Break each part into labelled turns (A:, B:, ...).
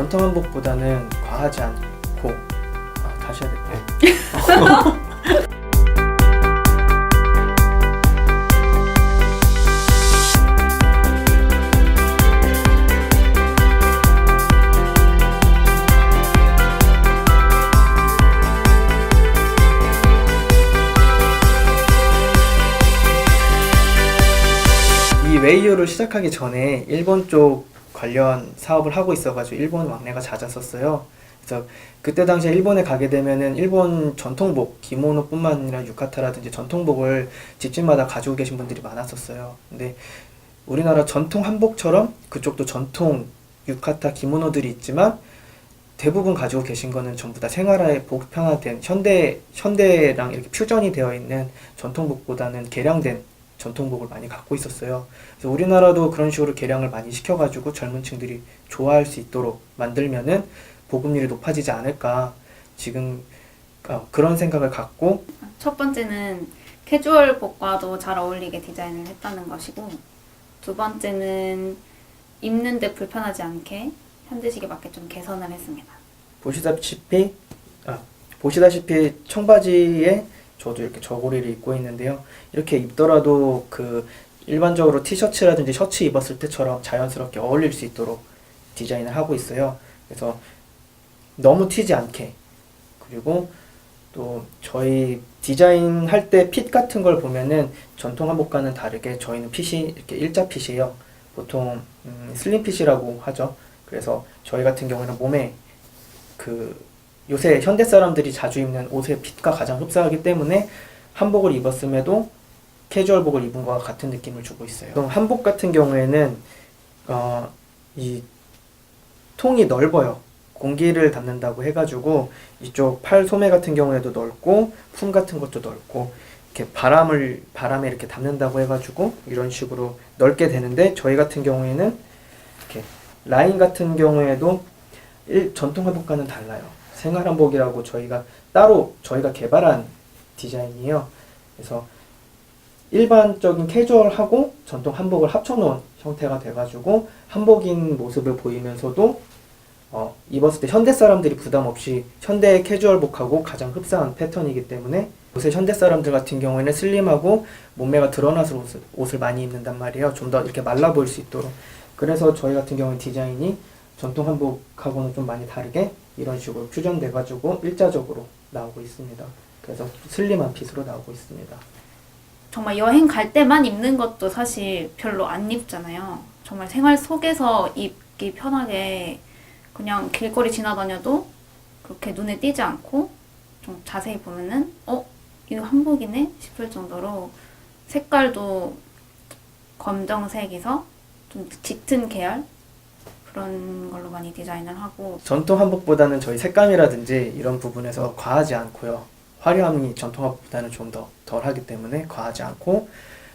A: 전통 한복보다는 과하지 않고 아, 다시 해야겠다. 이 웨이어를 시작하기 전에 일본 쪽 관련 사업을 하고 있어가지고 일본 왕래가 잦았었어요. 그래서 그때 당시에 일본에 가게 되면은 일본 전통복, 기모노뿐만 아니라 유카타라든지 전통복을 집집마다 가지고 계신 분들이 많았었어요. 근데 우리나라 전통 한복처럼 그쪽도 전통 유카타, 기모노들이 있지만 대부분 가지고 계신 거는 전부 다 생활에 보편화된 현대 현대랑 이렇게 퓨전이 되어 있는 전통복보다는 개량된 전통복을 많이 갖고 있었어요. 그래서 우리나라도 그런 식으로 개량을 많이 시켜가지고 젊은 층들이 좋아할 수 있도록 만들면은 보급률이 높아지지 않을까 지금 어, 그런 생각을 갖고
B: 첫 번째는 캐주얼복과도 잘 어울리게 디자인을 했다는 것이고 두 번째는 입는데 불편하지 않게 현대식에 맞게 좀 개선을 했습니다.
A: 보시다시피 아, 보시다시피 청바지에 저도 이렇게 저고리를 입고 있는데요. 이렇게 입더라도 그 일반적으로 티셔츠라든지 셔츠 입었을 때처럼 자연스럽게 어울릴 수 있도록 디자인을 하고 있어요. 그래서 너무 튀지 않게 그리고 또 저희 디자인 할 때 핏 같은 걸 보면은 전통 한복과는 다르게 저희는 핏이 이렇게 일자 핏이에요. 보통 음, 슬림 핏이라고 하죠. 그래서 저희 같은 경우는 몸에 그 요새 현대 사람들이 자주 입는 옷의 핏과 가장 흡사하기 때문에 한복을 입었음에도 캐주얼복을 입은 것과 같은 느낌을 주고 있어요. 그럼 한복 같은 경우에는 어, 이 통이 넓어요. 공기를 담는다고 해가지고 이쪽 팔 소매 같은 경우에도 넓고 품 같은 것도 넓고 이렇게 바람을 바람에 이렇게 담는다고 해가지고 이런 식으로 넓게 되는데 저희 같은 경우에는 이렇게 라인 같은 경우에도 일, 전통 한복과는 달라요. 생활 한복이라고 저희가 따로 저희가 개발한 디자인이에요. 그래서 일반적인 캐주얼하고 전통 한복을 합쳐놓은 형태가 돼가지고 한복인 모습을 보이면서도 어, 입었을 때 현대 사람들이 부담 없이 현대 캐주얼복하고 가장 흡사한 패턴이기 때문에 요새 현대 사람들 같은 경우에는 슬림하고 몸매가 드러나서 옷을, 옷을 많이 입는단 말이에요. 좀 더 이렇게 말라 보일 수 있도록. 그래서 저희 같은 경우는 디자인이 전통 한복하고는 좀 많이 다르게 이런 식으로 퓨전돼 가지고 일자적으로 나오고 있습니다. 그래서 슬림한 핏으로 나오고 있습니다.
B: 정말 여행 갈 때만 입는 것도 사실 별로 안 입잖아요. 정말 생활 속에서 입기 편하게 그냥 길거리 지나다녀도 그렇게 눈에 띄지 않고 좀 자세히 보면은 어? 이거 한복이네? 싶을 정도로 색깔도 검정색에서 좀 짙은 계열 그런 걸로 많이 디자인을 하고
A: 전통 한복보다는 저희 색감이라든지 이런 부분에서 과하지 않고요. 화려함이 전통 한복보다는 좀 더 덜하기 때문에 과하지 않고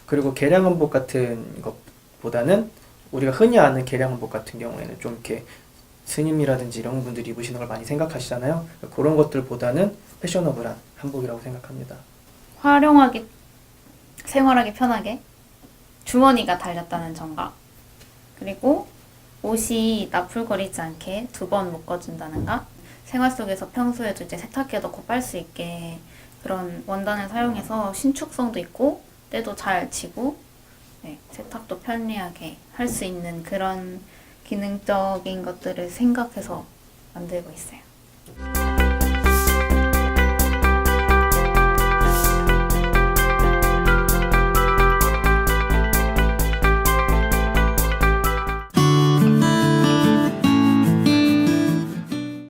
A: 그리고 개량 한복 같은 것보다는 우리가 흔히 아는 개량 한복 같은 경우에는 좀 이렇게 스님이라든지 이런 분들이 입으시는 걸 많이 생각하시잖아요. 그런 것들보다는 패셔너블한 한복이라고 생각합니다.
B: 활용하기 생활하기 편하게 주머니가 달렸다는 점과 그리고 옷이 나풀거리지 않게 두 번 묶어준다는가 생활 속에서 평소에도 이제 세탁기에 넣고 빨 수 있게 그런 원단을 사용해서 신축성도 있고 때도 잘 지고 네, 세탁도 편리하게 할 수 있는 그런 기능적인 것들을 생각해서 만들고 있어요.